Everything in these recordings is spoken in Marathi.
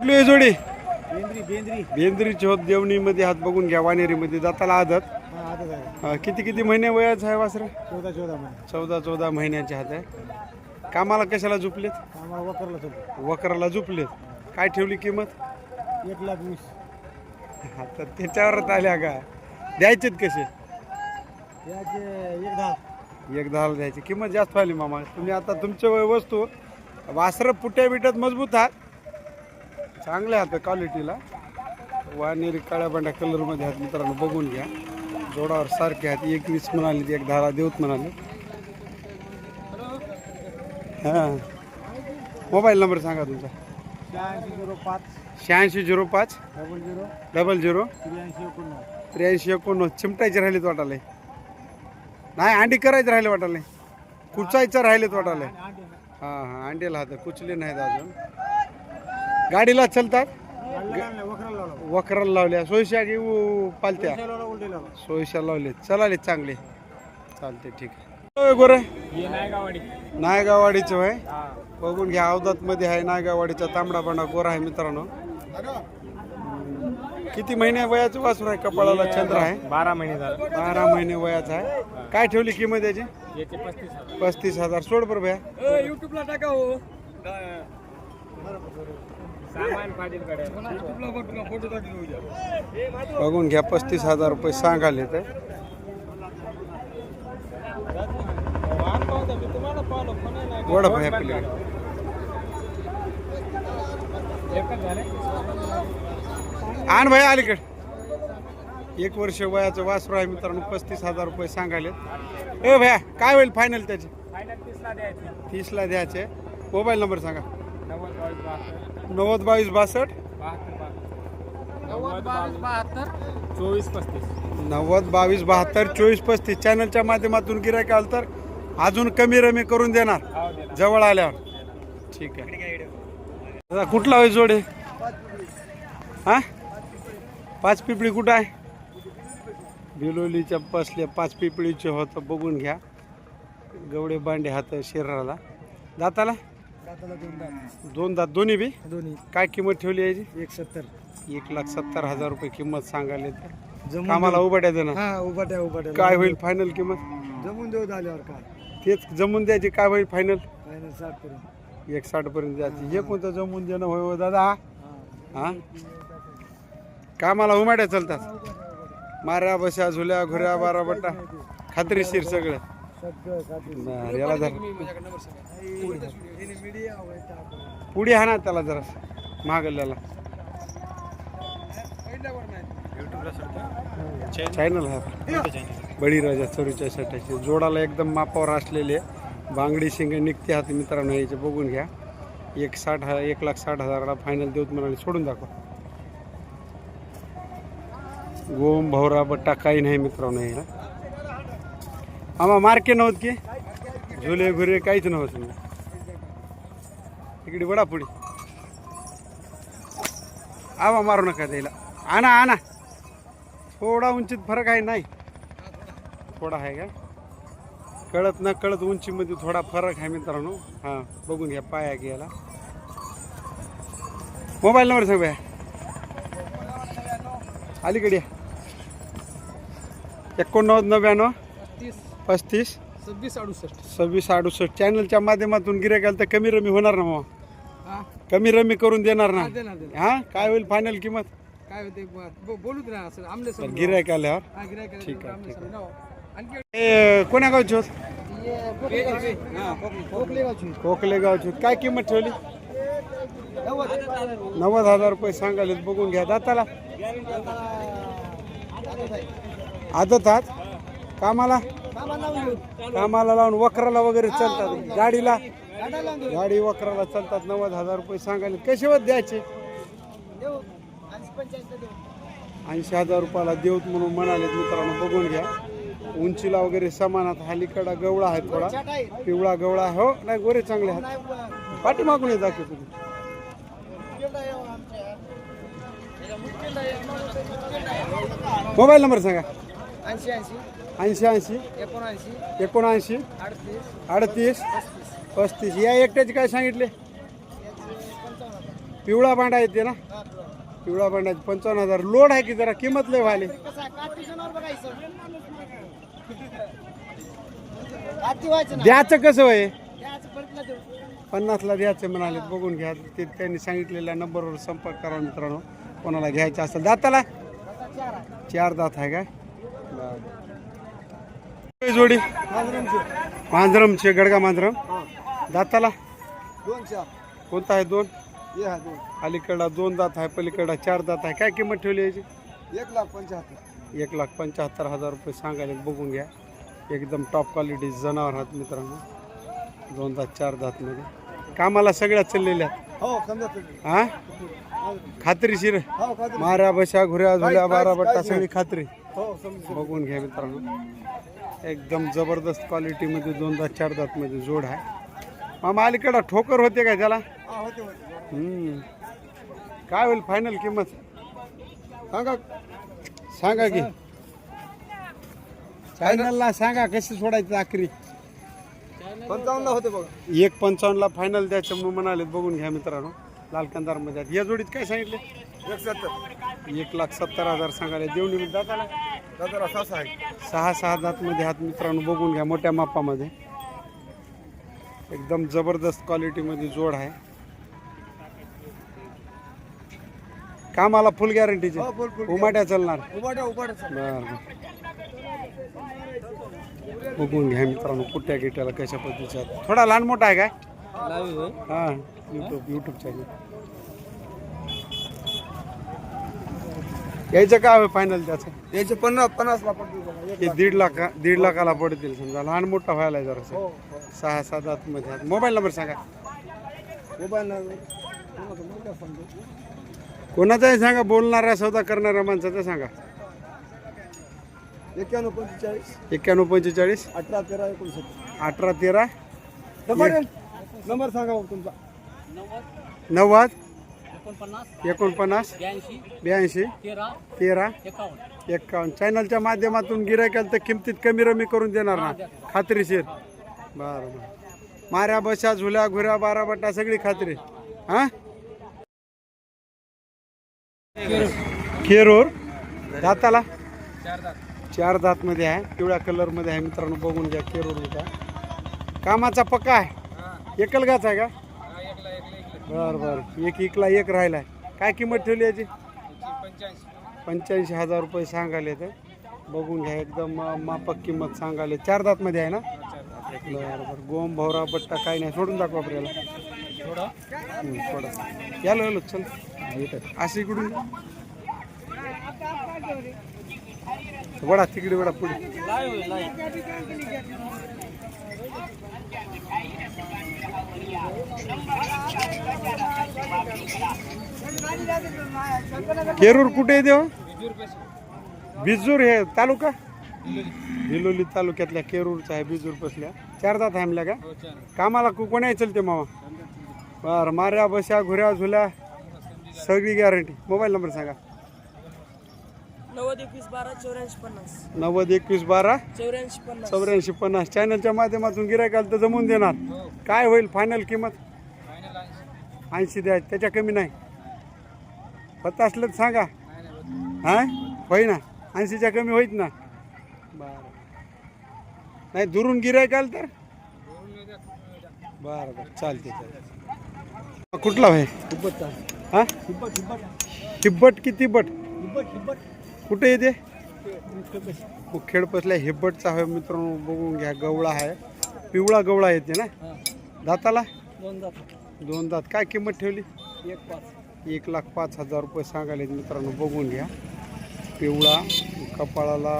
कुठली जोडी? बेंद्री बेंद्री. बेंद्रीची होत देवणीमध्ये हात बघून घ्या वानेरीमध्ये जाताला आदत. किती किती महिने वयाचं आहे वासरे? चौदा चौदा महिने. चौदा चौदा महिन्याचे हात आहे. कामाला कशाला झुपलेत? वकरला झुपलेत. काय ठेवली किंमत? एक लाख वीस. आता त्याच्यावरच आल्या का? द्यायचेत कसे? एक दहा. एक दहाला द्यायची. किंमत जास्त व्हायली मामा. तुम्ही आता तुमच्या वय वस्तू वासरं पुट्या बिट्यात मजबूत आहात. चांगले आता क्वालिटीला वानेरी काळ्या बांड्या कलरमध्ये आहेत मित्रांनो बघून घ्या. जोडावर सारखे आहेत. एक वीस म्हणाले एक धारा देऊत म्हणाले. हां. मोबाईल नंबर सांगा तुमचा. शहाऐंशी झिरो पाच. शहाऐंशी झिरो पाच डबल झिरो. डबल झिरो त्र्याऐंशी एकोणनव्वद. त्र्याऐंशी एकोणनव्वद चिमटायचे राहिलेत वाटाले. नाही अंडी करायचे राहिले वाटाले. कुचायचं राहिलेत वाटाले. हां हां अंडीला हात कुचले नाहीत अजून. गाडीला चलतात? वकराला वखराला लावल्या. सोयशा की उ- पालत्या? सोयशा लावले. चलाले चांगले. चालते ठीक आहे. गोरे? नायगावाडीचं आहे बघून घ्या अवधात मध्ये आहे नायगावाडीचा तांबडा बांडा गोरा आहे मित्रांनो. किती महिने वयाचं वासरू आहे? कपाळाला चंद्र आहे. बारा महिने झाले. बारा महिने वयाचा आहे. काय ठेवली किंमत याची? याचे पस्तीस हजार. पस्तीस हजार. सोड बरं भया. युट्यूबला टाका हो. बघून घ्या पस्तीस हजार रुपये सांगाले तर तुम्हाला पाहिलं फोन नाही गोड भया पिले एकच झाले? आण भया अलीकड. एक वर्ष वयाचं वासरू आहे मित्रांनो पस्तीस हजार रुपये सांगाले. ए भया काय होईल फायनल त्याची? फायनल तीसला द्यायचे. तीसला द्यायचे. मोबाईल नंबर सांगा. नव्वद बावीस बासष्ट. बहात्तर बहात्तर नव्वद बावीस बहात्तर. चोवीस पस्तीस. नव्वद बावीस बहात्तर चोवीस पस्तीस. चॅनलच्या माध्यमातून गिरायक आलं तर अजून कमी रमी करून देणार. हो जवळ आल्यावर. ठीक आहे. दादा कुठला होय जोडे? हा? पाच पिपळी कुठं आहे? बिलोलीच्या बसल्या पाच पिपळीचे होतं. बघून घ्या. गवडे बांडे हात शरीराला. दाताला? दाताला दोन दात. दोन दात दोन्ही बी? दोन्ही. काय किंमत ठेवली याची? एक सत्तर. एक लाख सत्तर हजार रुपये किंमत सांगायला जमून कामाला उभाट्या देणार. हा उभाट्या उभाट्या काय होईल फायनल किंमत? जमून देऊ आल्यावर काय? तेच जमून द्यायची काय होईल फायनल फायनल साठ पर्यंत. एक साठ पर्यंत द्यायची. हे. कोणतं जमून देणं होय हो दादा? हा? कामाला उमाड्या चालतात. माऱ्या बशा झुल्या घुऱ्या बारा बट्टा खात्रीशीर सगळं. बरं, याला धर पुढे हा ना त्याला जरा महागल्याला चॅनल हा. बळीराजा चोरीच्या शर्टाची जोडाला एकदम मापावर असलेले बांगडी शिंग निघते हात मित्रांनो याचे बघून घ्या. एक साठ हा एक लाख साठ हजाराला फायनल देऊत म्हणाले सोडून दाखवा. गोम भवरा बट्टा काही नाही मित्रांनो याला. आम्हा मार्के नव्हत की. झुले घुरे काहीच नव्हतं. इकडे बडा पुढे. आवा मारू नका त्याला. आणा आणा. थोडा उंचीत फरक आहे नाही. थोडा आहे का? कळत ना कळत उंचीमध्ये थोडा फरक आहे मित्रांनो. हां बघून घ्या पाया घ्यायला मोबाईल नंबर सांग भैया अलीकडे या. एकोणनव्वद नव्याण्णव. तीस पस्तीस सव्वीस अडुसष्ट. सव्वीस अडुसष्ट. चॅनलच्या माध्यमातून गिरायकाल तर कमी रमी होणार ना मग? कमी रमी करून देणार ना? देणार देणार. हा? काय होईल फायनल किंमत? काय होते बोलूत ना असं आमले तर गिरायक आल्यावर? हा गिरायक ठीक आहे, ठीक कोण्या गावची होत? कोकले गावची. काय किंमत ठेवली? नव्वद हजार. रुपये सांगाले बघून घ्या. दाताला आदत आहात? कामाला? कामाला लावून वक्राला वगैरे चालतात. गाडीला? गाडी वक्राला चालतात. नव्वद हजार रुपये सांगायला. कसे होत द्यायचे? ऐंशी हजार रुपयाला देऊत म्हणून म्हणाले मित्रांनो बघून घ्या. उंचीला वगैरे समानात हालीकडा गवळा आहे थोडा. पिवळा गवळा आहे. हो नाही गोरे चांगले आहेत. पाठी मागून ये दाखव तुम्ही. मोबाईल नंबर सांगा. ऐंशी ऐंशी. ऐंशी ऐंशी. एकोणऐंशी. एकोणऐंशी. अडतीस. अडतीस. पस्तीस. या एकट्याचे काय सांगितले? पिवळा भांडा येते ना? पिवळा भांडा पंचावन्न हजार. लोड आहे की जरा? किंमत लय व्हायली. द्यायचं कसं होय? पन्नासला द्यायचं म्हणाले. बघून घ्या. ते त्यांनी सांगितलेल्या नंबरवर संपर्क करा मित्रांनो. कोणाला घ्यायचं असेल दाताला. चार दात आहे काय. जोडी? मांजरमचे गडगा मांजरम. दाताला? दोन चार. कोणता आहे दोन? ये हा दोन. अलीकडला दोन दात आहे पलीकडला चार दात आहे. काय किंमत ठेवली याची? एक लाख पंच्याहत्तर. एक लाख पंच्याहत्तर हजार रुपये सांगायला बघून घ्या. एकदम टॉप क्वालिटी जनावर आहात मित्रांनो. दोन दात चार दातमध्ये कामाला सगळ्या चाललेल्या. हो हा? खात्रीशीर? हो माऱ्या बशा घुऱ्या झुल्या काहीच- बारा बट्टा सगळी खात्री. हो बघून घ्या मित्रांनो. एकदम जबरदस्त क्वालिटीमध्ये दोन दात चार दातमध्ये जोड आहे. मामा अलीकडं ठोकर होते का त्याला? होते होते. हम्म. काय होईल फायनल किंमत? सांगा. सांगा की. फायनलला सांगा कशी सोडायची आखरी. पंचावन्नला होते बघा. एक पंचावन्नला फायनल द्यायचं म्हणून म्हणाले बघून घ्या मित्रांनो लाल कंदारमध्ये आहेत. या जोडीत काय सांगितले? एक सत्तर. एक लाख सत्तर हजार सांगायला दाताला दादाला सहा आहे. सहा सहा दातमध्ये हात मित्रांनो बघून घ्या मोठ्या मापामध्ये. एकदम जबरदस्त क्वालिटीमध्ये जोड आहे. कामाला फुल गॅरंटीचे हो उमाट्या चालणार. उभाट्या उभाट्या बरं बघून घ्या मित्रांनो कुट्या गिट्याला कशा पद्धतीच्या आहेत. थोडा लहान मोठा आहे काय? हा युट्यूब युट्यूब चॅनल यायचं काय होय फायनल त्याचं? याचे पन्नास पन्नासला पडतील बघा एक हे दीड लाख दीड लाखाला पडतील समजा. लहान मोठा व्हायला जरा हो हो. सहा सात आतमध्ये. मोबाईल नंबर सांगा. मोबाईल नंबर कोणाचाही सांगा बोलणारा सौदा करणाऱ्या माणसाचा सांगा. एक्क्याण्णव पंचेचाळीस. एक्क्याण्णव पंचेचाळीस. अठरा तेरा एकोणसत्तर. अठरा तेरा. नंबर नंबर सांगा मग तुमचा. नव्वद. एकोणपन्नास एकोणपन्नास ब्याऐंशी ब्याऐंशी तेरा तेरा एकावन्न. एक्कावन्न चॅनलच्या माध्यमातून गिरायकाल तर किमतीत कमी रमी करून देणार ना? खात्रीशीर. बरं बरं. माऱ्या बशा झुल्या घुऱ्या बारा बट्टा सगळी खात्री. हा? केरूर दाताला? चार दात चार दातमध्ये आहे. पिवळ्या कलरमध्ये आहे मित्रांनो. बघून घ्या केरूर का कामाचा पक्का आहे. एकलगाच आहे का? बरं बरं. एक इकला एक राहिलाय. काय किंमत ठेवली याची? पंच्याऐंशी हजार रुपये सांगाले तर. बघून घ्या एकदम मापक किंमत सांगाले चार दातमध्ये आहे ना? बरं बरं. गोम भवरा बट्टा काही नाही. सोडून दाखवा आपल्याला थोडं यालो यालो चल. अशी इकडून. वडा तिकडे वडा पुढे. केरूर कुठे येते रुपये बिजूर हे तालुका? भिलोली तालुक्यातल्या केरूरचा आहे बिजूर बसल्या चार दात थांबल्या का? हो कामाला कु- कोणी चलते मामा? बरं माऱ्या बशा घुऱ्या झुल्या सगळी गॅरंटी मोबाईल नंबर सांगा. नव्वद एकवीस बारा चौऱ्याऐंशी पन्नास. नव्वद एकवीस बारा चौऱ्याऐंशी पन्नास. चौऱ्याऐंशी पन्नास. चॅनलच्या माध्यमातून गिरायकाल तर जमून देणार. काय होईल? फायनल किंमत? फायनल ऐंशी द्या. त्याच्या कमी नाही. पत्ता असलं तर सांगा. हा? होई ना ऐंशीच्या कमी होईत ना. बरं नाही दुरून गिरायकाल तर. बरं बरं. चालते चालते कुठला आहे हिब्बत हा? हिब्बत हिब्बत हिब्बट की तिब्बट हिब्बट हिब्बट कुठे येते खेळ पसल्या हिब्बटचा आहे मित्रांनो बघून घ्या गवळा आहे. पिवळा गवळा येते ना? दाताला? दोन दात. दोन दात. काय किंमत ठेवली? एक पाच. एक लाख पाच हजार रुपये सांगायला मित्रांनो बघून घ्या. पिवळा कपाळाला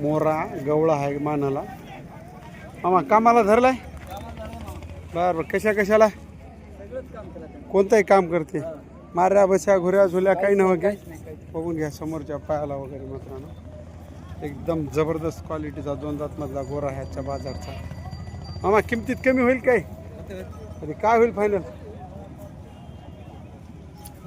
मोरा गवळा आहे मानाला. मामा कामाला धरलाय? बरं बरं कशा कशाला? कोणतंही काम करते. माऱ्या बशा घुऱ्या झुल्या काही नव्हे काय बघून घ्या समोरच्या पायाला वगैरे मित्रांनो. एकदम जबरदस्त क्वालिटीचा दोन दातमधला गोरा आहे आजच्या बाजारचा. मामा किमतीत कमी होईल काय? अरे काय होईल फायनल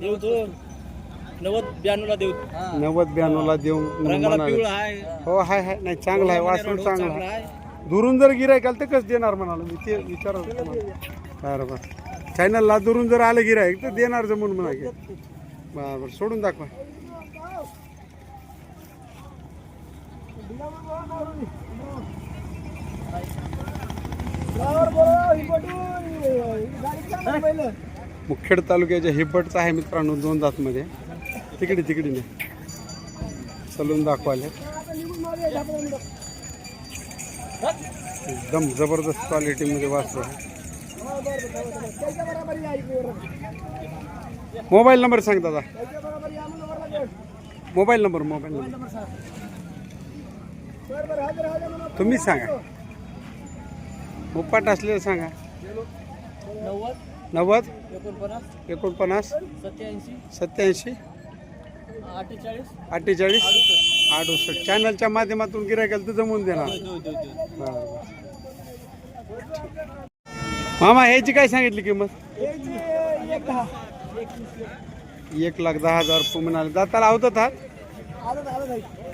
देऊ तो. नव्वद ब्याण्णवला देऊ. नव्वद ब्याण्णवला आहे. हो हाय हाय नाही चांगला आहे वासरू चांगला आहे. दुरून जर गिरायकाल तर कसं देणार म्हणालो? मी ते विचारत होतो तुम्हाला. बरं बरं. चॅनलला दुरून जर आलं गिरायक तर देणार जमून म्हणा की. बरं सोडून दाखवा. मुखेड तालुक्याच्या हिबटचा आहे मित्रांनो दोन दातमध्ये तिकडे तिकडे नाही. चलून दाखवाले एकदम जबरदस्त क्वालिटीमध्ये वाचलो आहे. मोबाईल नंबर सांग दादा. Mobile number mobile number. तुम्हीच सांगा. मुप्पाट असलेलं सांगा. नव्वद नव्वद एकोणपन्नास सत्याऐंशी सत्याऐंशी अठ्ठेचाळीस अडुसष्ट. चॅनलच्या माध्यमातून गिरायकाला तर जमवून देणार. मामा ह्याची काय सांगितली किंमत? एक लाख दहा हजार रुपये म्हणाले. जाताला आवतात हा?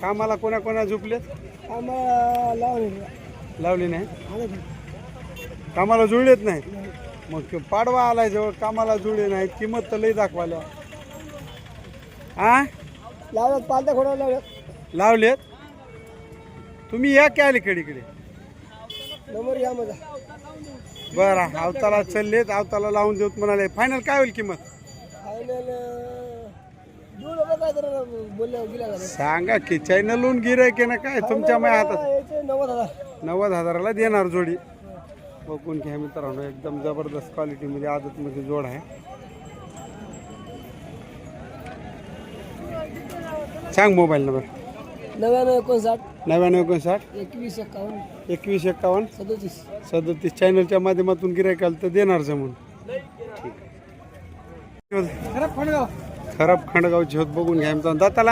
कामाला कोणा कोणा झुपले? लावले नाही? कामाला जुळलेत नाही? मग ते पाडवा आलाय जवळ कामाला जुळले नाही. किंमत तर लई दाखवाल्या. हा लावल्यात पालत्या खोडा लावल्यात लावलेत? तुम्ही या की अलीकडे इकडे? नंबर या माझा. बरं आवताला चाललेत आवताला लावून देऊत म्हणाले. फायनल काय होईल किंमत? सांगा की चॅनलहून गिराय की ना काय? तुमच्या माझ्या हातात. नव्वद हजाराला देणार जोडी. बघून घ्या मित्रांनो एकदम जबरदस्त क्वालिटीमध्ये आदतमध्ये जोड आहे. सांग मोबाईल नंबर नव्याण्णव एकोणसाठ. नव्याण्णव एकोणसाठ. एकवीस एक्कावन्न एकवीस एक्कावन्न सदोतीस. सदतीस चॅनलच्या माध्यमातून गिरायकाल तर देणार जमून. खराब फणगाव खराब खंडगावची होत बघून घ्या दाताला?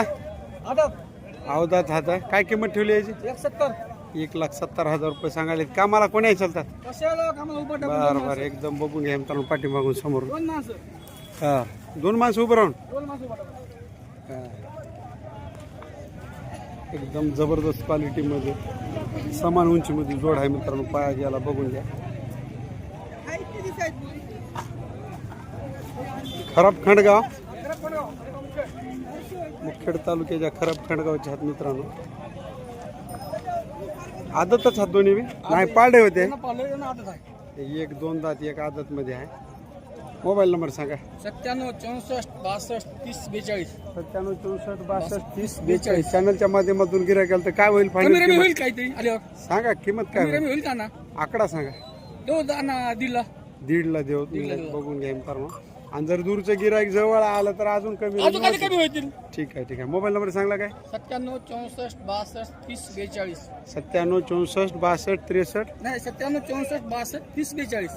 आटप अवदात हाता काय किंमत ठेवली याची? एक सत्तर एक लाख सत्तर हजार रुपये सांगायले कामाला कोणी चालतात? कशाला? कामाला उभं बरं बरं. एकदम बघून घ्या मित्रांनो पाठीमागून समोर दोन माणसं. हा. दोन माणसं उभं राहून. दोन माणसं उभं टाकून. हा. एकदम जबरदस्त क्वालिटीमध्ये समान उंचीमध्ये जोड आहे मित्रांनो. पाया याला बघून घ्या. खराब खंडगाव. मुखेड तालुक्याच्या खराब खंडगावचे आहेत मित्रांनो. आदतच आहेत दोन्ही नाही पाडे होते. एक दोन दात एक आदत मध्ये आहे. मोबाईल नंबर सांगा. सत्त्याण्णव चौसष्ट बासष्ट तीस बेचाळीस. सत्त्याण्णव चौसष्ट बासष्ट तीस बेचाळीस. चॅनलच्या माध्यमातून गिरायकाल तर काय होईल कमी रमी फायनल होईल काहीतरी. आल्यावर सांगा किंमत काय कमी होईल? रमी होईल का ना? आकडा सांगा. तो दाना दिला दीडला देऊ दीडला देऊ. बघून घ्या मित्रांनो आणि जर दूरचं गिरायक जवळ आलं तर अजून कमी अजून होईल. काही कमी होतील? ठीक आहे ठीक आहे. मोबाईल नंबर सांगला काय? सत्त्याण्णव चौसष्ट बासष्ट तीस बेचाळीस. सत्त्याण्णव चौसष्ट बासष्ट त्रेसष्ट. नाही सत्त्याण्णव चौसष्ट बासष्ट तीस बेचाळीस.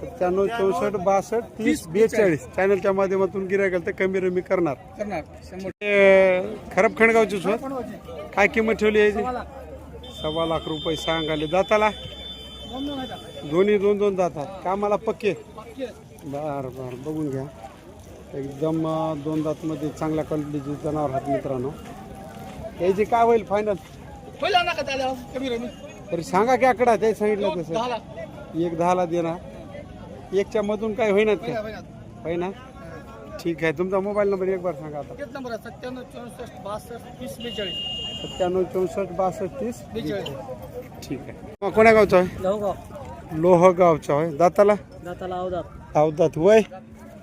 सत्त्याण्णव चौसष्ट बासष्ट तीस बेचाळीस. चॅनलच्या माध्यमातून गिरायकाल तर कमी रमी करणार. करणार. शंभर ते खराब स्वत फणगावचे. काय किंमत ठेवली याची? सव्वा लाख. रुपये सांगाले दाताला आहेत. दोन्ही दोन दोन दातात कामाला पक्के. बर बर. बघून घ्या. एकदम दोन दातमध्ये चांगल्या क्वालिटीचे जनावर आहेत मित्रांनो. याची काय होईल फायनल तरी सांगा की आकडा ते सांगितलं तसं. एक दहाला देणार. एकच्या मधून काय होईनात होईल का होईल. होय ना ठीक आहे. तुमचा मोबाईल नंबर एक बार सांगा आता. तेच नंबर आहे सत्त्याण्णव चौसष्ट बासष्ट तीस बेचाळीस. सत्त्याण्णव चौसष्ट बासष्ट तीस बेचाळीस. ठीक आहे. मग कोण्या गावचा आहे? लवगाव लोहगावचा आहे. दाताला? दाताला अवदात अवदात वय?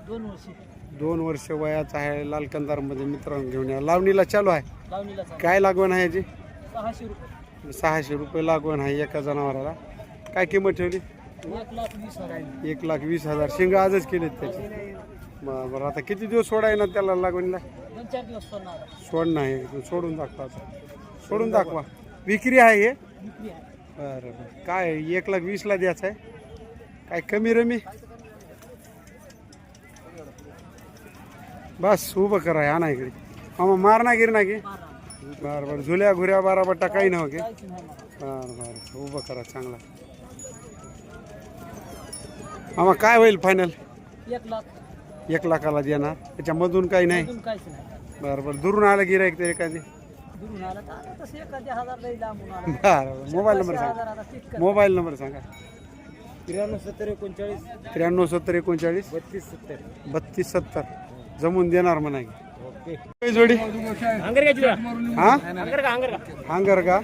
दोन वर्षी. दोन वर्ष वयाचा आहे लाल कंदारमध्ये मित्रांनो घेऊन या. लावणीला चालू आहे. लावणीला काय लागवण आहे याची? सहाशे रुपये. सहाशे रुपये लागवण आहे एका जनावराला. काय किंमत ठेवली? एक लाख वीस हजार. शेंगा आजच केलेत त्याचे. बरं बरं आता किती दिवस सोडाय ना त्याला लागवणीला? सोडणं आहे. सोड नाही सोडून दाखवा सोडून दाखवा. विक्री आहे हे? बरं बरं. काय एक लाख वीसला द्यायचं आहे? काय कमी रमी? बस उभं करा आणा इकडे. मामा मार ना गिर ना की बरं बरं. झुल्या घुऱ्या बारा बट्टा काही नव्हते हो बरं बरं. उभं करा चांगला. मामा काय होईल फायनल एक लाख. एक लाखाला देणार. त्याच्यामधून काही नाही? अजून काहीच नाही. बरं बरं. दुरून आलं गिरायक तर एखादी? दुरून आला तर आता तसं एखाद्या हजार लई लांबून आला. बरं बरं. मोबाईल नंबर हजार सांगा आता तितकं मोबाईल नंबर सांगा. त्र्याण्णव सत्तर एकोणचाळीस. त्र्याण्णव सत्तर एकोणचाळीस? बत्तीस सत्तर. बत्तीस सत्तर. जमून देणार म्हणा की. काय जोडी. हा? हांगर का?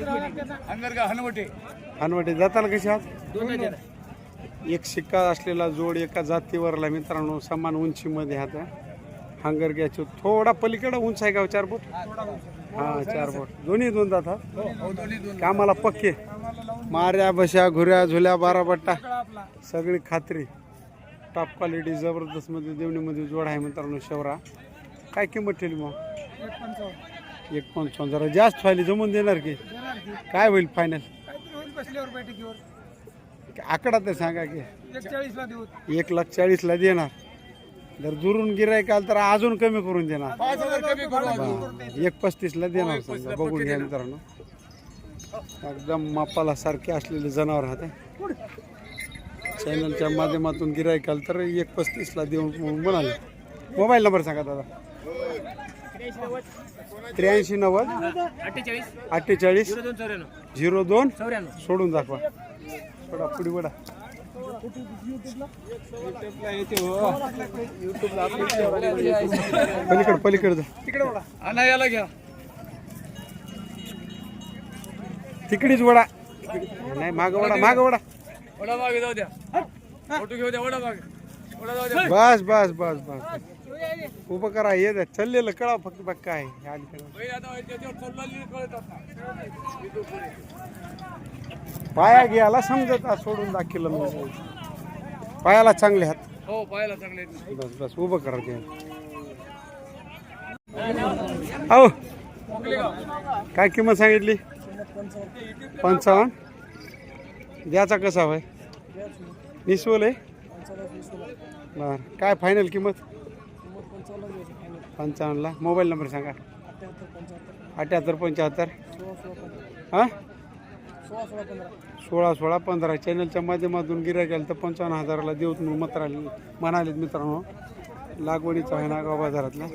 हनवटे हनवटे जाताला कशी आहात दोन हजार. एक शिक्का असलेला जोड एका जातीवरला मित्रांनो समान उंचीमध्ये हात हांगर घ्यायचो. थोडा पलीकडे उंच आहे का हो, चार बोट हा चार बोट दोन्ही दोन जातात? कामाला पक्के. माऱ्या बशा घुऱ्या झुल्या बारा बट्टा सगळी खात्री. टॉप क्वालिटी जबरदस्त मध्ये देवणीमध्ये जोड आहे मित्रांनो शेवरा. काय किंमत ठेवली मग? एक पंचावन्न. जरा जास्त व्हायली जमून देणार की? काय होईल फायनल आकडा तर सांगा की. एक लाख चाळीसला देणार. जर दुरून गिरायक आलं तर अजून कमी करून देणार. एक पस्तीसला देणार समजा बघून घ्या मित्रांनो. एकदम मापाला सारखे असलेले जनावर राहते. चॅनलच्या माध्यमातून गिरायक आलं तर एक पस्तीसला देऊन म्हणाले. मोबाईल नंबर सांगा दादा. त्र्याऐंशी नव्वद अठ्ठेचाळीस. अठ्ठेचाळीस झिरो दोन सोडून दाखवा. थोडा पुढे वडा पलीकडे पलीकडे जा. तिकडे आणा याला घ्या. तिकडीच वडा. नाही माग वडा माग वडा वडा. मागे जाऊ द्या. फोटो घेऊ द्या वडा मागे वडा जाऊ द्या. बस बस बस बस. उभं करा ये द्या चाललेलं कळा फक्त बघ काय पाया घ्यायला समजत सोडून दाखिलं मग पायाला चांगले हात. हो पाहायला चांगले आहेत. बस बस उभं करा ते. अहो काय किंमत सांगितली? पंचावन्न? द्याचा कसा होय? निसवल आहे? बर काय फायनल किंमत? पंचावन्नला. मोबाईल नंबर सांगा. अठ्याहत्तर पंच्याहत्तर हां? सोळा सोळा पंधरा. चॅनलच्या माध्यमातून गिऱ्हाईक आलं तर पंचावन्न हजाराला देऊत म्हणून मत म्हणालेत मित्रांनो. लागवडीचा आहे नागाव बाजारातला